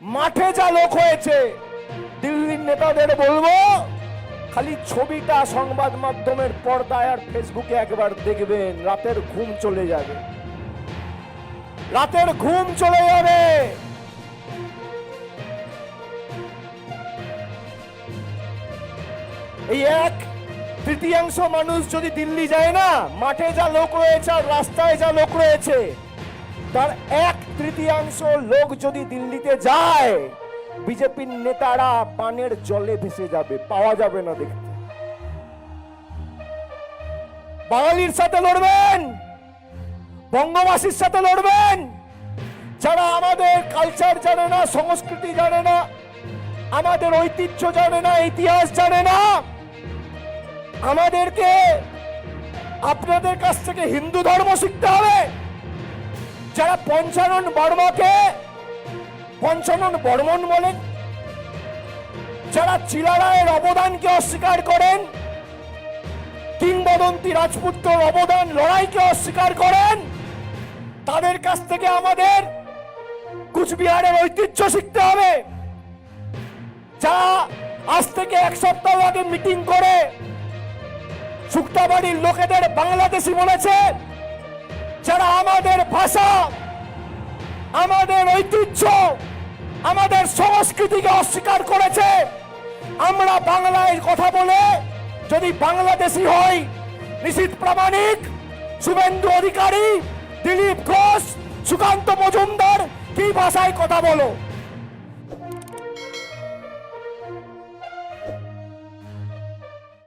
মাঠে যা লোক হয়েছে, দিল্লির নেতাদের বলব, খালি ছবিটা সংবাদ মাধ্যমের পর্দায় আর ফেসবুকে একবার দেখবেন, রাতের ঘুম চলে যাবে। রাতের ঘুম চলে যাবে। এই এক তৃতীয়াংশ মানুষ যদি দিল্লি যায় না, মাঠে যা লোক রয়েছে আর রাস্তায় যা লোক রয়েছে তার এক তৃতীয়াংশ লোক যদি দিল্লিতে যায়, বিজেপির নেতারা পানের জলে ভেসে যাবে, পাওয়া যাবে না দেখতে। বাঙালির সাথে লড়বেন, বঙ্গবাসীর সাথে লড়বেন। যারা আমাদের কালচার জানে না, সংস্কৃতি জানে না, আমাদের ঐতিহ্য জানে না, ইতিহাস জানে না, আমাদেরকে আপনাদের কাছ থেকে হিন্দু ধর্ম শিখতে হবে। যারা পঞ্চানন বর্মকে, পঞ্চানন বর্মন বলেন, যারা চিলারায়ের অবদানকে অস্বীকার করেন, কিংবদন্তি রাজপুত্রর অবদান লড়াইকে অস্বীকার করেন, তাদের কাছ থেকে আমাদের কুচবিহারের ঐতিহ্য শিখতে হবে। যা আজ থেকে এক সপ্তাহ আগে মিটিং করে শুক্তাবাড়ির লোকেদের বাংলাদেশি বলেছে, যারা আমাদের ভাষা আমাদের ঐতিহ্য, আমাদের সংস্কৃতিকে অস্বীকার করেছে। আমরা বাংলায় কথা বলে যদি বাংলাদেশি হই, নিশীত প্রামাণিক শুভেন্দু অধিকারী, দিলীপ ঘোষ, সুকান্ত মজুমদার, কি ভাষায় কথা বলো?